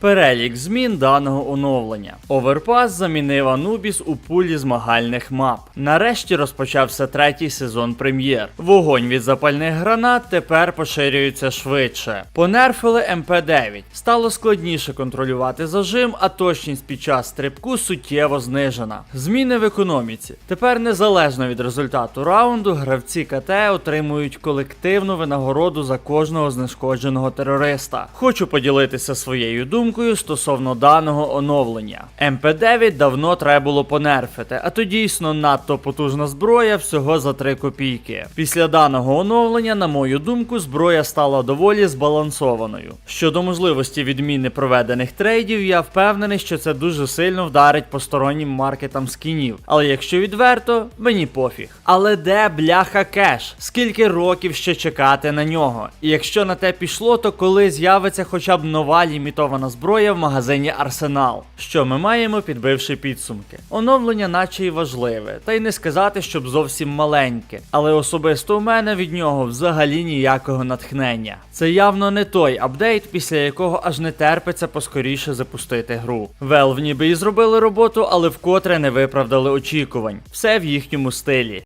Перелік змін даного оновлення. Overpass замінив Anubis у пулі змагальних мап. Нарешті розпочався третій сезон прем'єр. Вогонь від запальних гранат тепер поширюється швидше. Понерфили МП9. Стало складніше контролювати зажим, а точність під час стрибку суттєво знижена. Зміни в економіці. Тепер незалежно від результату раунду, гравці КТ отримують колективну винагороду за кожного знешкодженого терориста. Хочу поділитися своєю думкою стосовно даного оновлення. МП9 давно треба було понерфити, а то дійсно надто потужна зброя всього за 3 копійки. Після даного оновлення, на мою думку, зброя стала доволі збалансованою. Щодо можливості відміни проведених трейдів, я впевнений, що це дуже сильно вдарить по стороннім маркетам скінів. Але якщо відверто, мені пофіг. Але де бляха кеш? Скільки років ще чекати на нього? І якщо на те пішло, то коли з'явиться хоча б нова лімітована зброя в магазині Арсенал? Що ми маємо, підбивши підсумки? Оновлення, наче й важливе, та й не сказати, щоб зовсім маленьке. Але особисто у мене від нього взагалі ніякого натхнення. Це явно не той апдейт, після якого аж не терпиться поскоріше запустити гру. Valve ніби і зробили роботу, але вкотре не виправдали очікувань. Все в їхньому стилі.